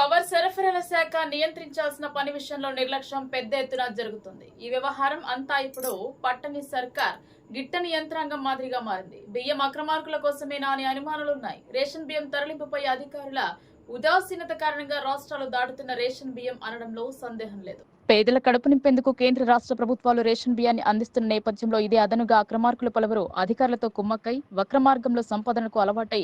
Power సరఫరాల శాఖ నియంత్రించాల్సిన పని విషయంలో నిర్లక్ష్యం పెద్ద ఎత్తున జరుగుతుంది. ఈ వ్యవహారం అంతా ఇప్పుడు పట్టణి సర్కార్ గిట్టని యంత్రాంగం మాదిరిగా మారింది. బియ్యం అక్రమార్కుల కోసమేనా అని అనుమానాలున్నాయి. రేషన్ బియ్యం తరలింపుపై అధికారుల ఉదాసీనత కారణంగా రాష్ట్రాలు దాటుతున్న రేషన్ బియ్యం అనడంలో సందేహం లేదు. పేదల కడుపు నింపేందుకు కేంద్ర రాష్ట్ర ప్రభుత్వాలు రేషన్ బియ్యాన్ని అందిస్తున్న నేపథ్యంలో ఇదే అదనుగా అక్రమార్కులు పలువురు అధికారులతో కుమ్మక్కై వక్రమార్గంలో సంపాదనకు అలవాటై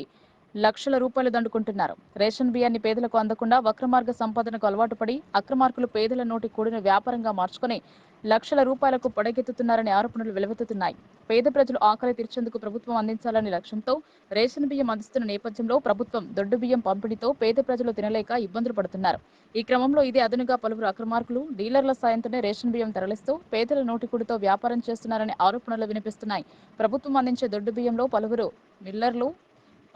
లక్షల రూపాయలు దండుకుంటున్నారు. రేషన్ బియ్యాన్ని పేదలకు అందకుండా వక్రమార్గ సంపాదనకు అలవాటు పడి అక్రమార్కులు పేదల నోటి కూడిన వ్యాపారంగా మార్చుకొని లక్షల రూపాయలకు పొడగెత్తుతున్నారనే ఆరోపణలు వెలువెత్తుతున్నాయి. పేద ప్రజలు ఆకలి తీర్చేందుకు ప్రభుత్వం అందించాలనే లక్ష్యంతో రేషన్ బియ్యం అందిస్తున్న నేపథ్యంలో ప్రభుత్వం దొడ్డు బియ్యం పంపిణీతో పేద ప్రజలు తినలేక ఇబ్బందులు పడుతున్నారు. ఈ క్రమంలో ఇదే అదనుగా పలువురు అక్రమార్కులు డీలర్ల సాయంతోనే రేషన్ బియ్యం తరలిస్తూ పేదల నోటికుడితో వ్యాపారం చేస్తున్నారనే ఆరోపణలు వినిపిస్తున్నాయి. ప్రభుత్వం అందించే దొడ్డు బియ్యంలో పలువురు మిల్లర్లు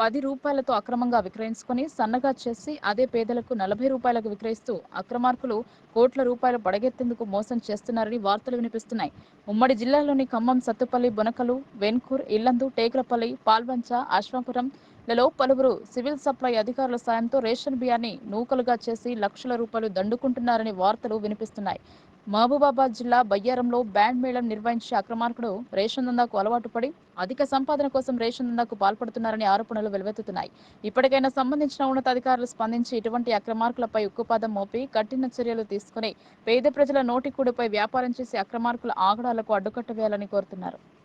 పది రూపాయలతో అక్రమంగా విక్రయించుకొని సన్నగా చేసి అదే పేదలకు నలభై రూపాయలకు విక్రయిస్తూ అక్రమార్కులు కోట్ల రూపాయలు పడగెత్తేందుకు మోసం చేస్తున్నారని వార్తలు వినిపిస్తున్నాయి. ఉమ్మడి జిల్లాలోని ఖమ్మం సత్తుపల్లి బొనకలు వెన్కూర్ ఇల్లందు టేకులపల్లి పాల్వంచ అశ్వాపురం లలో పలువురు సివిల్ సప్లై అధికారుల సాయంతో రేషన్ బియ్యాన్ని నూకలుగా చేసి లక్షల రూపాయలు దండుకుంటున్నారని వార్తలు వినిపిస్తున్నాయి. మహబూబాబాద్ జిల్లా బయ్యారంలో బ్యాండ్ మేళం నిర్వహించే అక్రమార్కుడు రేషన్ దందాకు అలవాటు పడి అధిక సంపాదన కోసం రేషన్ దందాకు పాల్పడుతున్నారనే ఆరోపణలు వెలువెత్తుతున్నాయి. ఇప్పటికైనా సంబంధించిన ఉన్నతాధికారులు స్పందించి ఇటువంటి అక్రమార్కులపై ఉక్కుపాదం మోపి కఠిన చర్యలు తీసుకుని పేద ప్రజల నోటికూడిపై వ్యాపారం చేసే అక్రమార్కుల ఆగడాలకు అడ్డుకట్ట వేయాలని కోరుతున్నారు.